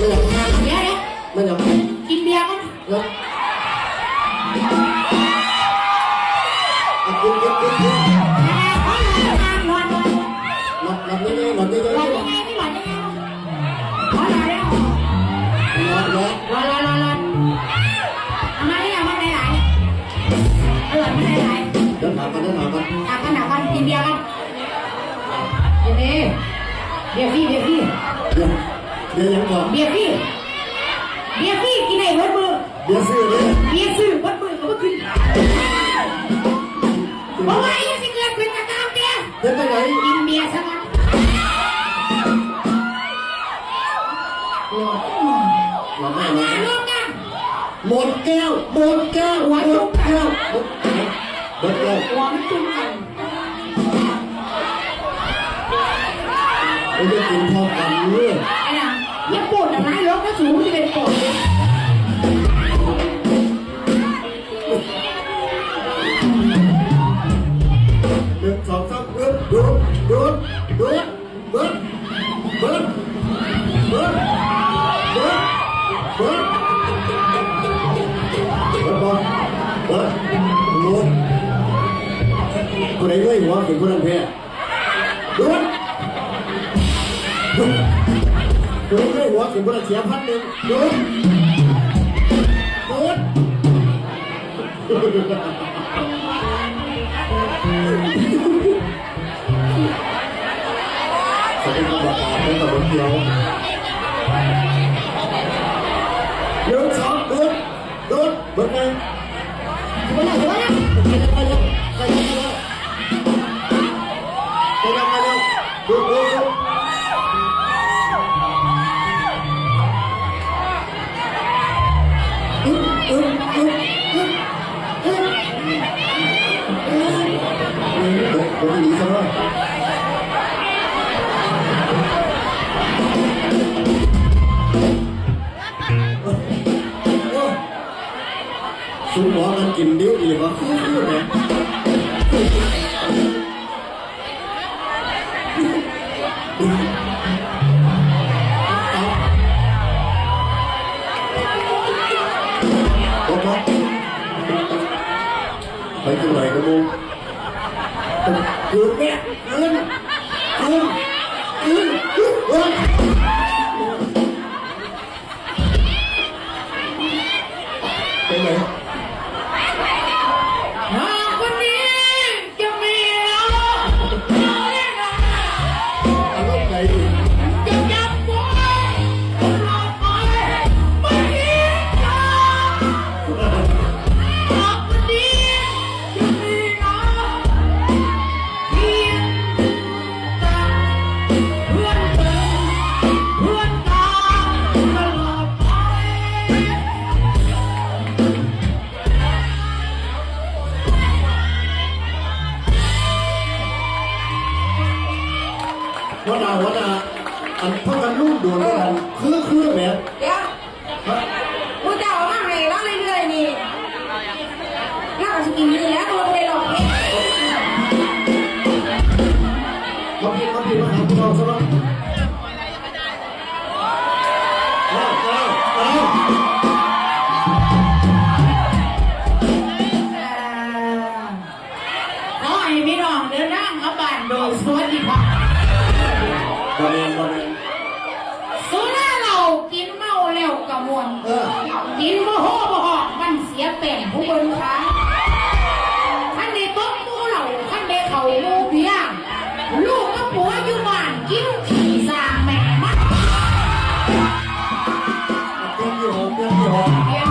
ม่อยากเดี๋ยวเดี๋ยม่อยากกินเบียร์กันเนาะเอ บียร์ฟรีเบียร์ฟรีเดี๋ยวเดี๋ยวยังก่อนเบียร์ฟรีเบียร์ฟรีกินไหนวัดมือเดี๋ยวซื้อเลยเบียร์ซื้อวัดมือก็ไม่ขึ้นเพราะว่าไอ้สิเกิดเป็นกระตามเบียร์เดินไปไหนกินเบียร์ซะงั้นหลับไม่หลับมารวมกันหมดแก้วหมดแก้วหมดแก้วหมดแก้วหมดแก้ว หัวมันจุ่มกัน เราจะกินพร้อมกันเลยไอ้น่ะยังปวดอะนะยกก็สูงที่เป็นปวดหนึ่งสองสามเบิดดูดดูดดูดเบิดเบิดเบิดเบิดเบิดเบิดบอลเบิดดูดคนไหนเงยหัวถึงคนนั้นแพ้ ดคนไหนเงยหัวถึงคนนั้นเสียพันหนึ่งดูดดูดจะเป็นกรรมการเป็นตำรวจเดียวหนึ่งสองดดโดดเบิดไงหัวละหัวละไปยังไปยังไปยังไปยังไปยังไปยังดูดูดู หนีซะแล้วสุหมอมันกินดิ้วอีกวะคือคือเนี่ยโอ้โหไปที่ไหนกัน มูคืนเนี่ยคืนคืนคืนยืนคืนเปไหนหากวันนี้จะมีเราอารมณ์ไหน วหน้าหัวหน้าอันพักกันลูกโดนกันคือคือแบบเดี๋ยวกูจะเอามาให้เราเรื่อยๆนี่น่าจะกินอยู่แล้วโดนไปหลอกเองมาพี่มาพี่มาหาพี่น้องซะแล้ว แมนบ่แมนสุราเรากินเมาแล้วกระมวลเอกินบ่โฮบ่หอกมันเสียแป้งผู้บนขาท่านในต๊ะผู้เราท่านในเขาหมูเบียลูกกับผัวอยู่บ้านกินขี่สางแม่มัเตรียมอเตรียยหก เ